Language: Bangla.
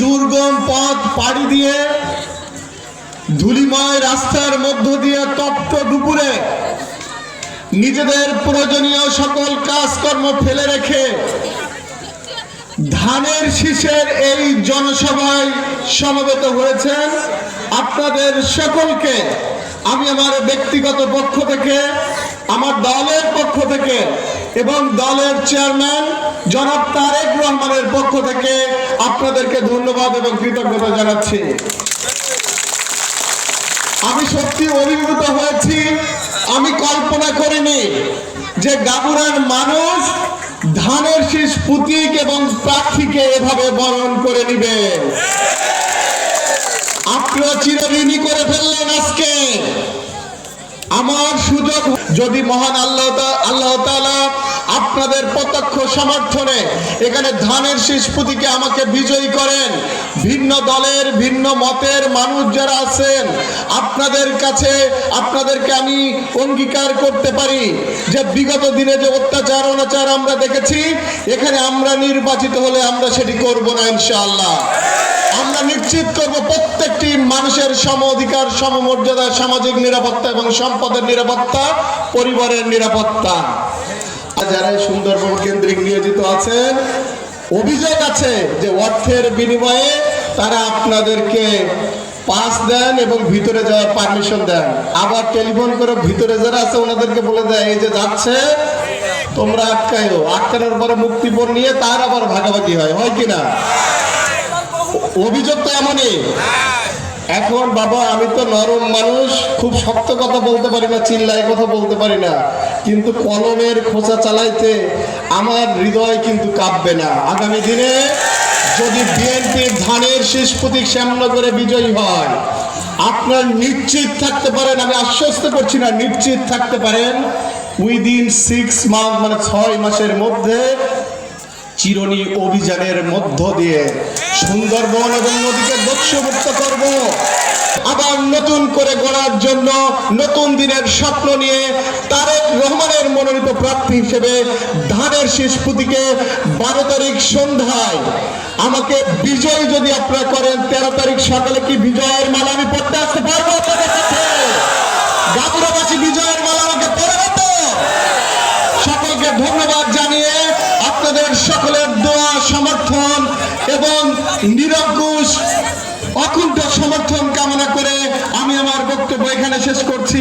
দুর্গম পথ পাড়ি দিয়ে ধুলিময় রাস্তার মধ্য দিয়ে তপ্ত দুপুরে নিজেদের প্রয়োজনীয় সকল কাজকর্ম ফেলে রেখে ধানের শীষের এই জনসভায় সমবেত হয়েছেন আপনাদের সকলকে। আমি আমার ব্যক্তিগত পক্ষ থেকে, আমার দলের পক্ষ থেকে এবং দলের চেয়ারম্যান জনাব তারেক রহমানের পক্ষ থেকে আপনাদেরকে ধন্যবাদ এবং কৃতজ্ঞতা জানাচ্ছি। আমি সত্যি অভিভূত হয়েছি, আমি কল্পনা করিনি যে গাবুরার মানুষ ধানের শীষ পুতিক এবং প্রার্থীকে এভাবে বরণ করে নিবে। আপনারা চিরঋণী করে ফেললেন আজকে। আমার সুযোগ যদি মহান আল্লাহ আল্লাহ আপনাদের প্রত্যক্ষ সমর্থনে এখানে ধানের শীষ পুঁতিকে আমাকে বিজয়ী করেন। ভিন্ন দলের, ভিন্ন মতের মানুষ যারা আছেন, আপনাদের কাছে, আপনাদেরকে আমি অঙ্গীকার করতে পারি যে বিগত দিনে যে অত্যাচার, অনাচার আমরা দেখেছি, এখানে আমরা নির্বাচিত হলে আমরা সেটি করব না ইনশাআল্লাহ। আমরা নিশ্চিত করব প্রত্যেকটি মানুষের সম অধিকার সমমর্যাদা সামাজিক নিরাপত্তা এবং সম্পদের নিরাপত্তা, পরিবারের নিরাপত্তা। যারা সুন্দরবন কেন্দ্রিক নিয়োজিত আছেন অভিযোগ আছে যে অর্থের বিনিময়ে তারা আপনাদেরকে পাস দেন এবং ভিতরে যাওয়ার পারমিশন দেন। আবার টেলিফোন করে ভিতরে যারা আছে ওনাদেরকে বলে দেয়, এই যে যাচ্ছে, তোমরা আটকায়ও আটকানোর পরে মুক্তিপণ নিয়ে তার আবার ভাগাভাগি হয়। হয় কিনা অভিযোগ তো এমনই। এখন বাবা, আমি তো নরম মানুষ, খুব শক্ত কথা বলতে পারি না, চিল্লায় কথা বলতে পারি না। কিন্তু কলমের খোঁচা চালাইতে আমার হৃদয় কিন্তু কাঁপবে না। আগামী দিনে যদি বিএনপির ধানের শেষ প্রতীক শ্যামনগরে বিজয়ী হয়, আপনার নিশ্চিত থাকতে পারেন, আমি আশ্বস্ত করছি না, নিশ্চিত থাকতে পারেন উইদিন সিক্স মান্থ মানে ছয় মাসের মধ্যে চিরনি অভিযানের মধ্য দিয়ে সুন্দরবন এবং নদীকে দস্যুমুক্ত করব। আবার নতুন করে গড়ার জন্য নতুন দিনের স্বপ্ন নিয়ে তারেক রহমানের মনোনীত প্রার্থী হিসেবে ধানের শেষ পুঁতিকে বারো তারিখ সন্ধ্যায়। আমাকে বিজয় যদি আপনারা করেন, তেরো তারিখ সকালে কি বিজয়ের মালা আমি পড়তে আসতে পারব আপনাদের কাছে গাবুরাবাসী বিজয়ের মালা আমাকে পড়াবে তো সকলকে ধন্যবাদ জানিয়ে আপনাদের সকলের দোয়া সমর্থন এবং নিরঙ্কুশ অকুণ্ঠ সমর্থন কামনা করে আমি আমার বক্তব্য এখানে শেষ করছি